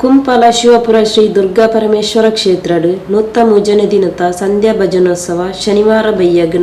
ಕುಂಪಲ ಶಿವಪುರ ಶ್ರೀ ದುರ್ಗಾ ಪರಮೇಶ್ವರ ಕ್ಷೇತ್ರಡು ನೂತ ಮೂಜನೆ ದಿನತ ಸಂಧ್ಯಾ ಭಜನೋತ್ಸವ ಶನಿವಾರ ಬೈಯಗ್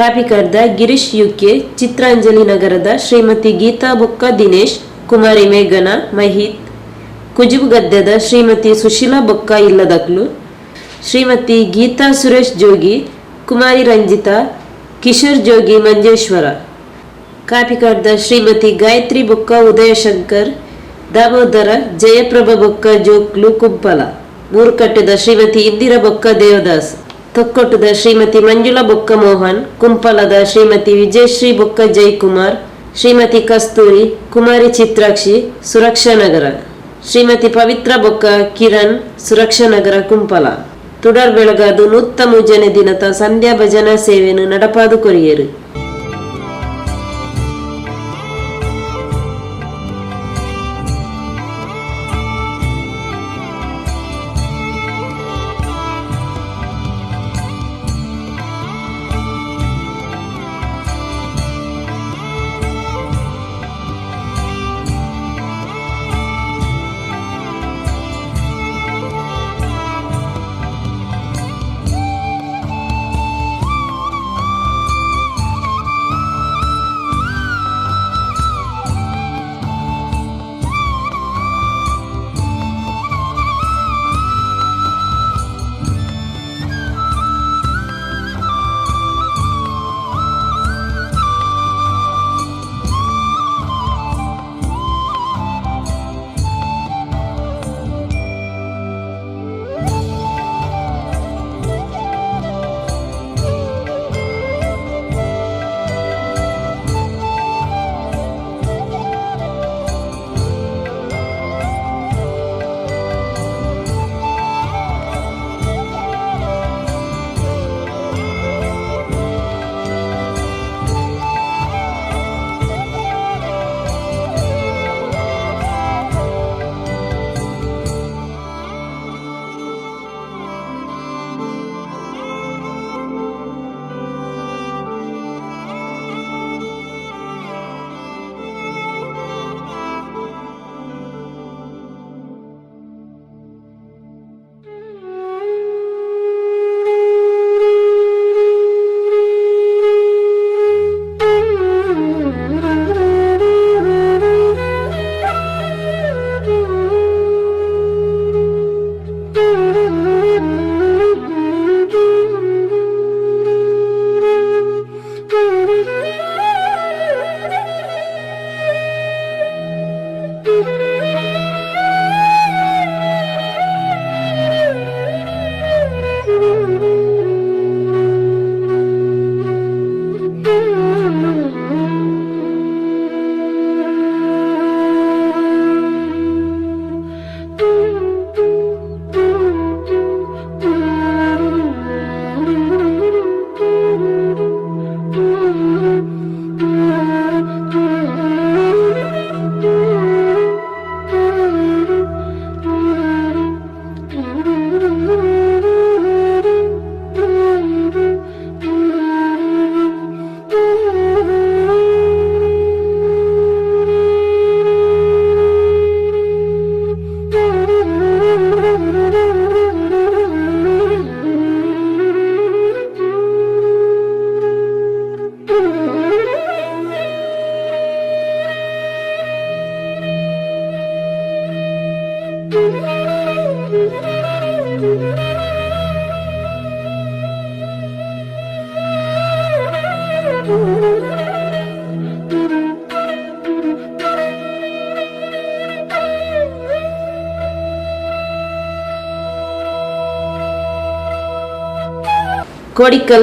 ಕಾಪಿಕರ್ದ ಗಿರೀಶ್ ಯುಕೆ, ಚಿತ್ರಾಂಜಲಿ ನಗರದ ಶ್ರೀಮತಿ ಗೀತಾ ಬೊಕ್ಕ, ದಿನೇಶ್, ಕುಮಾರಿ ಮೇಘನ, ಮಹಿತ್ ಕುಜುಬುಗದ್ದೆದ ಶ್ರೀಮತಿ ಸುಶೀಲಾ ಬೊಕ್ಕ ಇಲ್ಲದಕ್ಲು ಶ್ರೀಮತಿ ಗೀತಾ ಸುರೇಶ್ ಜೋಗಿ, ಕುಮಾರಿ ರಂಜಿತಾ, ಕಿಶೋರ್ ಜೋಗಿ ಮಂಜೇಶ್ವರ. ಕಾಫಿ ಶ್ರೀಮತಿ ಗಾಯತ್ರಿ ಬೊಕ್ಕ, ಉದಯಶಂಕರ್, ದಾಮೋದರ, ಜಯಪ್ರಭ ಬೊಕ್ಕ ಜೋಕ್ಲು ಕುಂಪಲ. ಮೂರ್ಕಟ್ಟದ ಶ್ರೀಮತಿ ಇಂದಿರಾ ಬೊಕ್ಕ, ದೇವದಾಸ್. ತೊಕ್ಕೊಟ್ಟದ ಶ್ರೀಮತಿ ಮಂಜುಳಾ ಬೊಕ್ಕ ಮೋಹನ್ ಕುಂಪಲದ ಶ್ರೀಮತಿ ವಿಜಯಶ್ರೀ ಬೊಕ್ಕ ಜೈಕುಮಾರ್, ಶ್ರೀಮತಿ ಕಸ್ತೂರಿ, ಕುಮಾರಿ ಚಿತ್ರಾಕ್ಷಿ, ಸುರಕ್ಷಾ ನಗರ. ಶ್ರೀಮತಿ ಪವಿತ್ರ ಬೊಕ್ಕ ಕಿರಣ್, ಸುರಕ್ಷಾ ನಗರ ಕುಂಪಲ. ತುಡರ್ ಬೆಳಗಾದು ನೂತ್ತ ಮೂಜನೆ ದಿನತ ಸಂಧ್ಯಾ ಭಜನಾ ಸೇವೆಯನ್ನು ನಡಪಾದು ಕೊರಿಯರು. ಕೋಡಿಕಲ್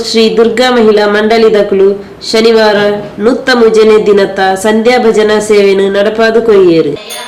ಶ್ರೀ ದುರ್ಗಾ ಮಹಿಳಾ ಮಂಡಲಿದಕಲು ಶನಿವಾರ ನುತ್ತ ಮುಜನೆ ದಿನತ ಸಂಧ್ಯಾ ಭಜನಾ ಸೇವೆಯನ್ನು ನಡಪಾದು ಕೊಯ್ಯೇರು.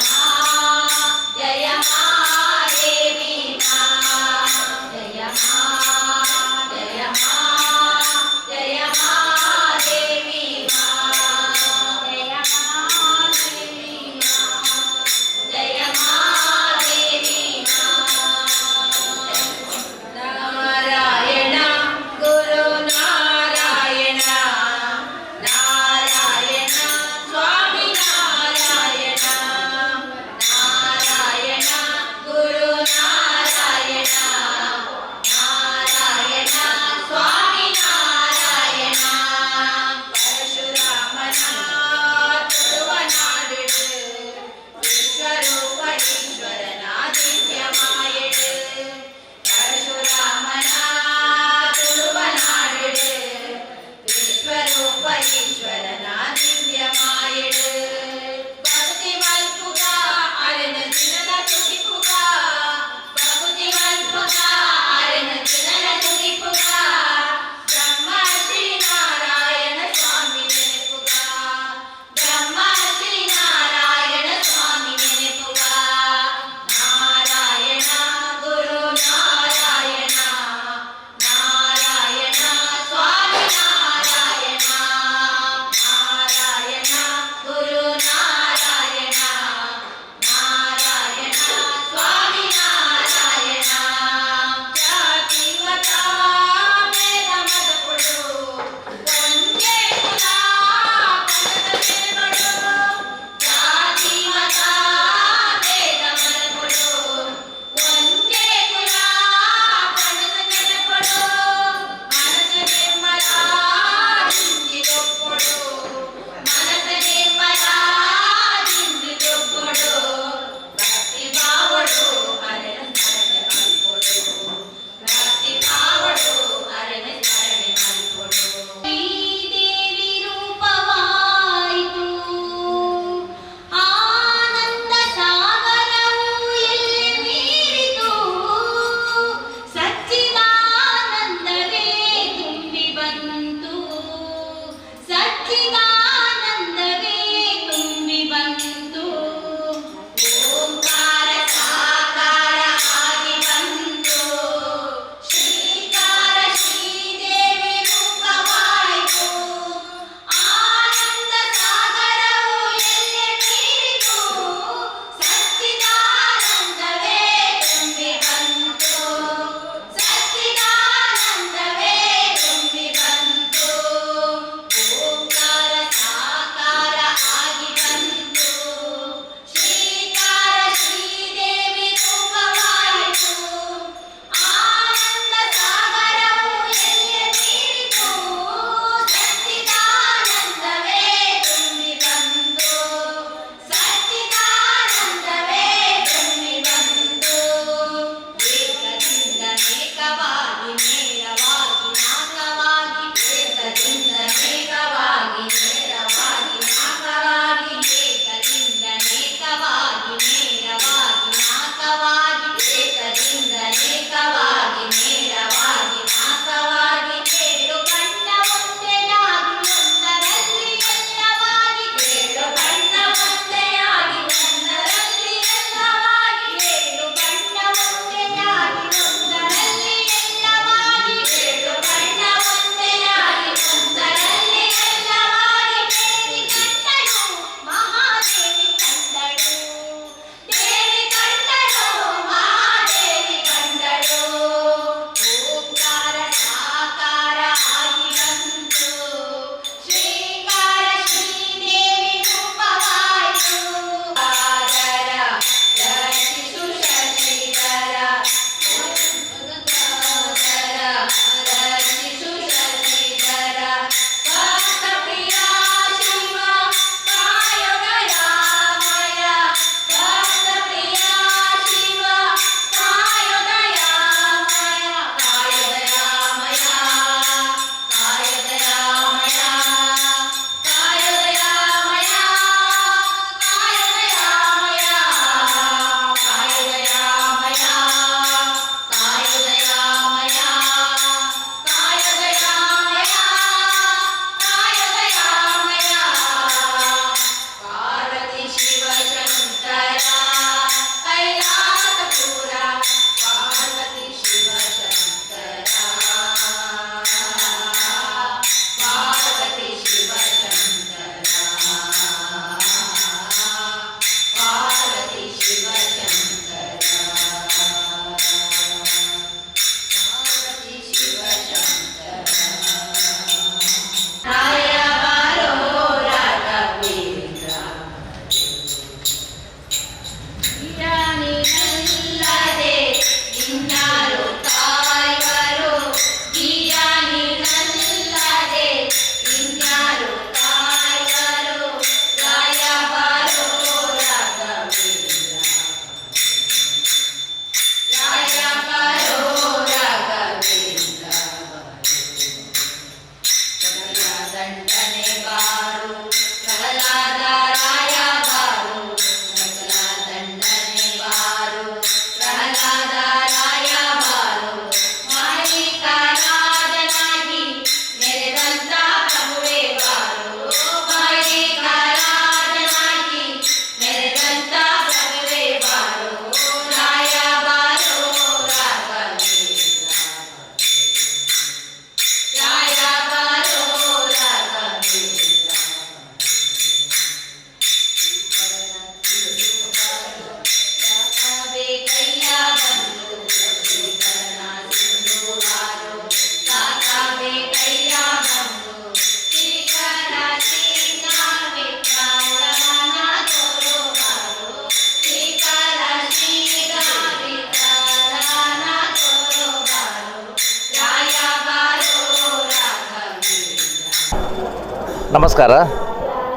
ನಮಸ್ಕಾರ.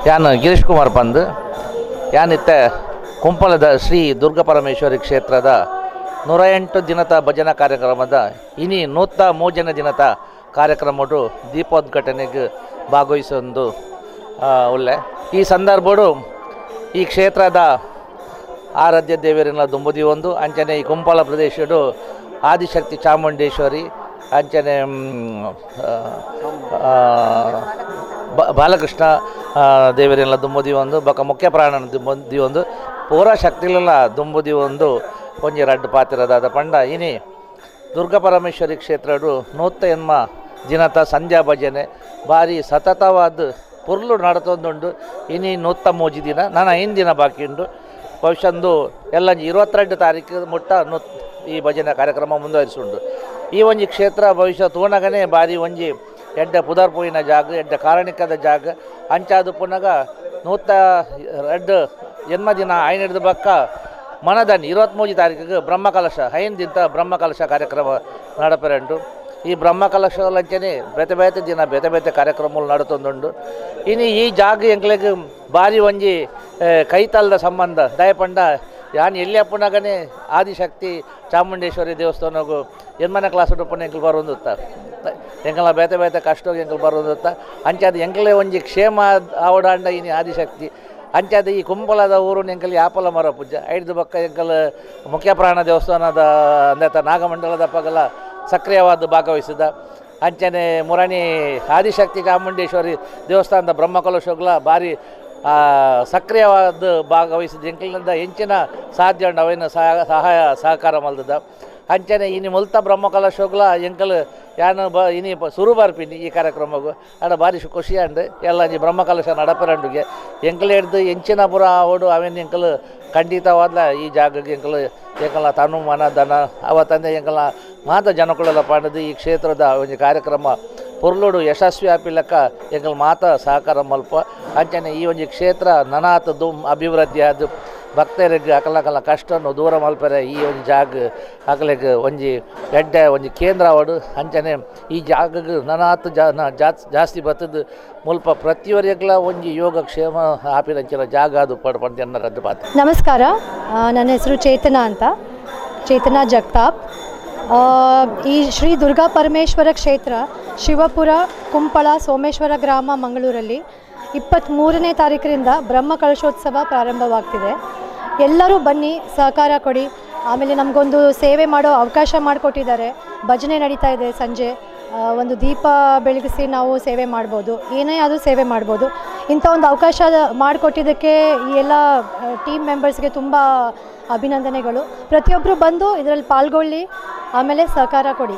ಯಾನ್ ಗಿರೀಶ್ ಕುಮಾರ್ ಪಂದ್. ಯಾನಿತ್ತ ಕುಂಪಲದ ಶ್ರೀ ದುರ್ಗಾಪರಮೇಶ್ವರಿ ಕ್ಷೇತ್ರದ ನೂರ ಎಂಟು ದಿನದ ಭಜನಾ ಕಾರ್ಯಕ್ರಮದ ಇನಿ ನೂತ ಮೂಜನ ದಿನದ ಕಾರ್ಯಕ್ರಮಡು ದೀಪೋದ್ಘಾಟನೆಗೆ ಭಾಗವಹಿಸೊಂದು ಒಳ್ಳೆ. ಈ ಸಂದರ್ಭಡು ಈ ಕ್ಷೇತ್ರದ ಆರಾಧ್ಯ ದೇವರಿನ ದುಂಬುದಿ ಒಂದು, ಅಂಚನೆ ಈ ಕುಂಪಲ ಪ್ರದೇಶಡು ಆದಿಶಕ್ತಿ ಚಾಮುಂಡೇಶ್ವರಿ, ಅಂಚನೆ ಬ- ಬಾಲಕೃಷ್ಣ ದೇವರೆಲ್ಲ ದುಂಬುದಿ ಒಂದು, ಬಕ ಮುಖ್ಯ ಪ್ರಾಣನ ದುಂಬುದಿ ಒಂದು, ಪೂರ ಶಕ್ತಿಲೆಲ್ಲ ದುಂಬುದಿ ಒಂದು ಒಂಜಿ ರಡ್ಡು ಪಾತಿರದಾದ ಪಂಡ. ಇನಿ ದುರ್ಗಾ ಪರಮೇಶ್ವರಿ ಕ್ಷೇತ್ರಡು ನೂತ ಎನ್ಮ ದಿನತ ಸಂಧ್ಯಾ ಭಜನೆ, ಭಾರಿ ಸತತವಾದ ಪುರ್ಲು ನಡತೊಂದುಂಡು. ಇನಿ ನೂತ ಮೂಜಿ ದಿನ, ನಾನು ಐದು ದಿನ ಬಾಕಿ ಉಂಡು. ಬಹುಶಂದು ಎಲ್ಲ ಇರುವತ್ತೆರಡು ತಾರೀಕು ಮುಟ್ಟ ನೂತ್ ಈ ಭಜನೆ ಕಾರ್ಯಕ್ರಮ ಮುಂದುವರಿಸುಂಡು. ಈ ಒಂಜಿ ಕ್ಷೇತ್ರ ಭವಿಷ್ಯ ತೂನಗನೇ ಬಾರಿ ಒಂಜಿ ಎಡ್ಡ ಪುದರ್ಪುಯಿನ ಜಾಗ, ಎಡ್ಡ ಕಾರಣಿಕದ ಜಾಗ, ಅಂಚಾದು ಪುನಗ, ನೂತ ಎಡ್ಡ ಜನ್ಮದಿನ ದಿನ ಐನ್ ಹಿಡ್ದು ಬಕ್ಕ, ಮನದನಿ ಇರುವತ್ತ್ಮೂರು ತಾರೀಕಿಗೆ ಬ್ರಹ್ಮಕಲಶ ಹೈನ್ದಿಂತ ಬ್ರಹ್ಮಕಲಶ ಕಾರ್ಯಕ್ರಮ ನಡಪರೆಂಟು. ಈ ಬ್ರಹ್ಮಕಲಶಲಂಚನೆ ಬೇತೆ ಬೇತೆ ದಿನ ಬೇತೆ ಬೇತೆ ಕಾರ್ಯಕ್ರಮಗಳು ನಡತೊಂದುಂಡು ಇನ್ನು ಈ ಜಾಗ ಎಂಕ್ಲೆಗ್ ಬಾರಿ ಒಂಜಿ ಕೈತಲ್ಲದ ಸಂಬಂಧ, ದಯಪಂಡ, ಯಾನ್ ಎಲ್ಲಿ ಅಪ್ಪನಾಗನೇ ಆದಿಶಕ್ತಿ ಚಾಮುಂಡೇಶ್ವರಿ ದೇವಸ್ಥಾನಗೂ ಎನ್ಮನೆ ಕ್ಲಾಸ್ ಉಡುಪನ ಎಂಕ್ಲು ಬರೋದುತ್ತ ಎಂಕಲ ಬೇತೆ ಬೇತೆ ಕಷ್ಟ ಎಂಕಲ್ ಅಂತ ಅಂಚಾದ ಎಂಕಲೆ ಒಂಜಿ ಕ್ಷೇಮ ಆವಡಾಂಡ ಇನಿ ಆದಿಶಕ್ತಿ. ಅಂಚಾದ ಈ ಕುಂಬಲದ ಊರು ಎಂಕಲ್ ಯಾಪಲ ಮರ ಪೂಜೆ. ಐದು ಬಕ್ಕ ಎಂಕಲ್ ಮುಖ್ಯ ಪ್ರಾಣ ದೇವಸ್ಥಾನದ ಅಂದತ ನಾಗಮಂಡಲದ ಪಗಲ ಸಕ್ರಿಯವಾದ ಭಾಗವಹಿಸಿದ. ಅಂಚನೆ ಮುರಾಣಿ ಆದಿಶಕ್ತಿ ಚಾಮುಂಡೇಶ್ವರಿ ದೇವಸ್ಥಾನದ ಬ್ರಹ್ಮಕಲಶೋಗ್ಲ ಭಾರಿ ಸಕ್ರಿಯವಾದ ಭಾಗವಹಿಸಿದ. ಎಂಕಲಿನಿಂದ ಹೆಂಚಿನ ಸಾಧ್ಯ ಅವೇನು ಸಹಾಯ, ಸಹಕಾರ ಮಲ್ದದ. ಅಂಚನೆ ಇನಿ ಮುಲ್ತ ಬ್ರಹ್ಮಕಲಶೋಗ್ಲ ಎಂಕಲ್ ಯಾನು ಬ ಇನಿ ಸುರು ಬರ್ಪಿನಿ ಈ ಕಾರ್ಯಕ್ರಮಗು. ಅಡ ಭಾರಿ ಖುಷಿ ಅಂಡ್ ಎಲ್ಲ ಈ ಬ್ರಹ್ಮಕಲಶ ನಡಪರಂಡುಗೆ ಎಂಕಲ್ ಹಿಡ್ದು ಎಂಚಿನ ಪುರ ಆವಡು ಅವೇನು ಎಂಕಲ್ ಖಂಡಿತವಾದ ಈ ಜಾಗಕ್ಕೆ ಎಂಕಲ್ ಎಂಕಲ ತನು ಮನ ಧನ ತಂದೆ ಎಂಕಲ ಮಾತ ಜನಕುಳೆಲ್ಲ ಪಾಂಡದು ಈ ಕ್ಷೇತ್ರದ ಒಂದು ಕಾರ್ಯಕ್ರಮ ಪೊರ್ಲುಡು ಯಶಸ್ವಿ ಆಪಿಲಕ್ಕ ಎಂಕಲ್ ಮಾತ ಸಹಕಾರ ಮಲ್ಪ ಅಂಚನೆ ಈ ಒಂದು ಕ್ಷೇತ್ರ ನನಾತ ದುಮ್ ಅಭಿವೃದ್ಧಿ ಆದ ಭಕ್ತರಿಗೆ ಅಕಲಕಲ ಕಷ್ಟನ್ನು ದೂರ ಮಲ್ಪರೆ ಈ ಒಂದು ಜಾಗ ಅಕಲಿಗೆ ಒಂಜಿ ಎಡ್ಡೆ, ಒಂಜಿ ಕೇಂದ್ರ ಅವಡು ಅಂಚನೆ ಈ ಜಾಗಕ್ಕೆ ನನಾತ್ ಜಾ ಜಾಸ್ ಜಾಸ್ತಿ ಬತ್ತದ ಮುಲ್ಪ ಪ್ರತಿಯೊರಿಗ್ಲ ಒಂಜಿ ಯೋಗಕ್ಷೇಮ ಆಪಿನಂಚಿನ ಜಾಗ ಅದು ಪಡ್ ರದ್ದು ಪಾತ್ರ. ನಮಸ್ಕಾರ. ನನ್ನ ಹೆಸರು ಚೇತನಾ ಅಂತ. ಚೇತನಾ ಜಗತಾಪ್. ಈ ಶ್ರೀ ದುರ್ಗಾ ಪರಮೇಶ್ವರ ಕ್ಷೇತ್ರ ಶಿವಪುರ, ಕುಂಪಳ, ಸೋಮೇಶ್ವರ ಗ್ರಾಮ, ಮಂಗಳೂರಲ್ಲಿ ಇಪ್ಪತ್ತ್ಮೂರನೇ ತಾರೀಕರಿಂದ ಬ್ರಹ್ಮ ಕಳಶೋತ್ಸವ ಪ್ರಾರಂಭವಾಗ್ತಿದೆ. ಎಲ್ಲರೂ ಬನ್ನಿ, ಸಹಕಾರ ಕೊಡಿ. ಆಮೇಲೆ ನಮಗೊಂದು ಸೇವೆ ಮಾಡೋ ಅವಕಾಶ ಮಾಡಿಕೊಟ್ಟಿದ್ದಾರೆ. ಭಜನೆ ನಡೀತಾ ಇದೆ ಸಂಜೆ. ಒಂದು ದೀಪ ಬೆಳಗಿಸಿ ನಾವು ಸೇವೆ ಮಾಡ್ಬೋದು. ಏನೇ ಆದರೂ ಸೇವೆ ಮಾಡ್ಬೋದು. ಇಂಥ ಒಂದು ಅವಕಾಶ ಮಾಡಿಕೊಟ್ಟಿದ್ದಕ್ಕೆ ಈ ಎಲ್ಲ ಟೀಮ್ ಮೆಂಬರ್ಸ್ಗೆ ತುಂಬ ಅಭಿನಂದನೆಗಳು. ಪ್ರತಿಯೊಬ್ಬರು ಬಂದು ಇದರಲ್ಲಿ ಪಾಲ್ಗೊಳ್ಳಿ, ಆಮೇಲೆ ಸಹಕಾರ ಕೊಡಿ.